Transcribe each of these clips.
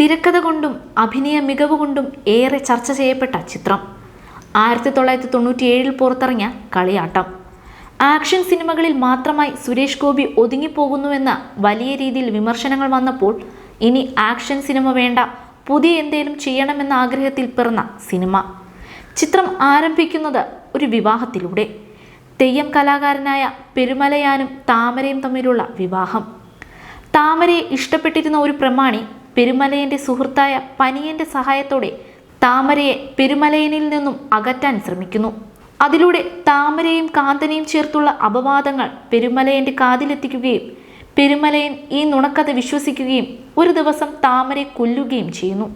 തിരക്കഥ കൊണ്ടും അഭിനയ മികവ് കൊണ്ടും ഏറെ ചർച്ച ചെയ്യപ്പെട്ട ചിത്രം. ആയിരത്തി തൊള്ളായിരത്തി തൊണ്ണൂറ്റിയേഴിൽ പുറത്തിറങ്ങിയ കളിയാട്ടം. ആക്ഷൻ സിനിമകളിൽ മാത്രമായി സുരേഷ് ഗോപി ഒതുങ്ങിപ്പോകുന്നുവെന്ന വലിയ രീതിയിൽ വിമർശനങ്ങൾ വന്നപ്പോൾ ഇനി ആക്ഷൻ സിനിമ വേണ്ട പുതിയ എന്തേലും ചെയ്യണമെന്ന ആഗ്രഹത്തിൽ പിറന്ന സിനിമ. ചിത്രം ആരംഭിക്കുന്നത് ഒരു വിവാഹത്തിലൂടെ. തെയ്യം കലാകാരനായ പെരുമലയാനും താമരയും തമ്മിലുള്ള വിവാഹം. താമരയെ ഇഷ്ടപ്പെട്ടിരുന്ന ഒരു പ്രമാണി പെരുമലയന്റെ സുഹൃത്തായ പനിയന്റെ സഹായത്തോടെ താമരയെ പെരുമലയനിൽ നിന്നും അകറ്റാൻ ശ്രമിക്കുന്നു. അതിലൂടെ താമരയും കാന്തനെയും ചേർത്തുള്ള അപവാദങ്ങൾ പെരുമലയന്റെ കാതിലെത്തിക്കുകയും പെരുമലയൻ ഈ നുണക്കഥ വിശ്വസിക്കുകയും ഒരു ദിവസം താമരയെ കൊല്ലുകയും ചെയ്യുന്നു.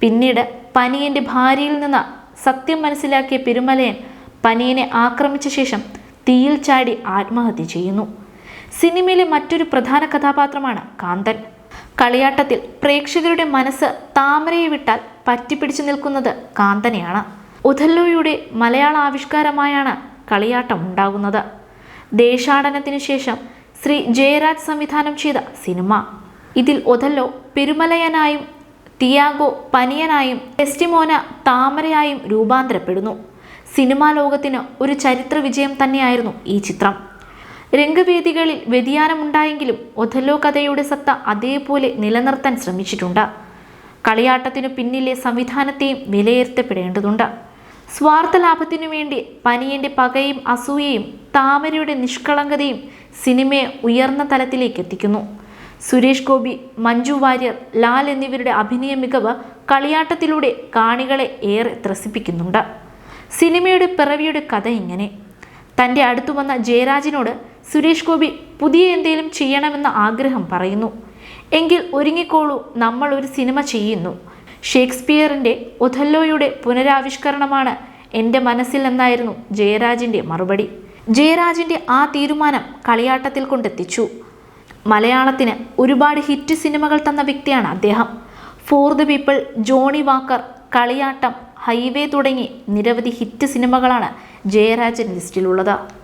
പിന്നീട് പനിയന്റെ ഭാര്യയിൽ നിന്ന് സത്യം മനസ്സിലാക്കിയ പെരുമലയൻ പനിയനെ ആക്രമിച്ച ശേഷം തീയിൽ ചാടി ആത്മഹത്യ ചെയ്യുന്നു. സിനിമയിലെ മറ്റൊരു പ്രധാന കഥാപാത്രമാണ് കാന്തൻ. കളിയാട്ടത്തിൽ പ്രേക്ഷകരുടെ മനസ്സ് താമരയെ വിട്ടാൽ പറ്റിപ്പിടിച്ചു നിൽക്കുന്നത് കാന്തനെയാണ്. ഉഥല്ലോയുടെ മലയാള ആവിഷ്കാരമായാണ് കളിയാട്ടം ഉണ്ടാകുന്നത്. ദേശാടനത്തിനു ശേഷം ശ്രീ ജയരാജ് സംവിധാനം ചെയ്ത സിനിമ. ഇതിൽ ഒഥല്ലോ പെരുമലയനായും തിയാഗോ പനിയനായും ടെസ്റ്റിമോന താമരയായും രൂപാന്തരപ്പെടുന്നു. സിനിമാ ലോകത്തിന് ഒരു ചരിത്ര വിജയം തന്നെയായിരുന്നു ഈ ചിത്രം. രംഗവേദികളിൽ വ്യതിയാനമുണ്ടായെങ്കിലും ഒഥല്ലോ കഥയുടെ സത്ത അതേപോലെ നിലനിർത്താൻ ശ്രമിച്ചിട്ടുണ്ട്. കളിയാട്ടത്തിനു പിന്നിലെ സംവിധാനത്തെയും വിലയിരുത്തപ്പെടേണ്ടതുണ്ട്. സ്വാർത്ഥ ലാഭത്തിനു വേണ്ടി പനിയന്റെ പകയും അസൂയയും താമരയുടെ നിഷ്കളങ്കതയും സിനിമയെ ഉയർന്ന തലത്തിലേക്ക് എത്തിക്കുന്നു. സുരേഷ് ഗോപി മഞ്ജു വാര്യർ ലാൽ എന്നിവരുടെ അഭിനയ മികവ് കളിയാട്ടത്തിലൂടെ കാണികളെ ഏറെ ത്രസിപ്പിക്കുന്നുണ്ട്. സിനിമയുടെ പിറവിയുടെ കഥ ഇങ്ങനെ. തന്റെ അടുത്തു വന്ന ജയരാജിനോട് സുരേഷ് ഗോപി പുതിയ എന്തെങ്കിലും ചെയ്യണമെന്ന ആഗ്രഹം പറയുന്നു. എങ്കിൽ ഒരുങ്ങിക്കോളൂ നമ്മൾ ഒരു സിനിമ ചെയ്യുന്നു. ഷേക്സ്പിയറിന്റെ ഒഥല്ലോയുടെ പുനരാവിഷ്കരണമാണ് എന്റെ മനസ്സിൽ എന്നായിരുന്നു ജയരാജിന്റെ മറുപടി. ജയരാജിന്റെ ആ തീരുമാനം കളിയാട്ടത്തിൽ കൊണ്ടെത്തിച്ചു. മലയാളത്തിന് ഒരുപാട് ഹിറ്റ് സിനിമകൾ തന്ന വ്യക്തിയാണ് അദ്ദേഹം. For the people Johnnie Walker Kaliyattam highway തുടങ്ങി നിരവധി ഹിറ്റ് സിനിമകളാണ് ജയരാജൻ ലിസ്റ്റിലുള്ളത്.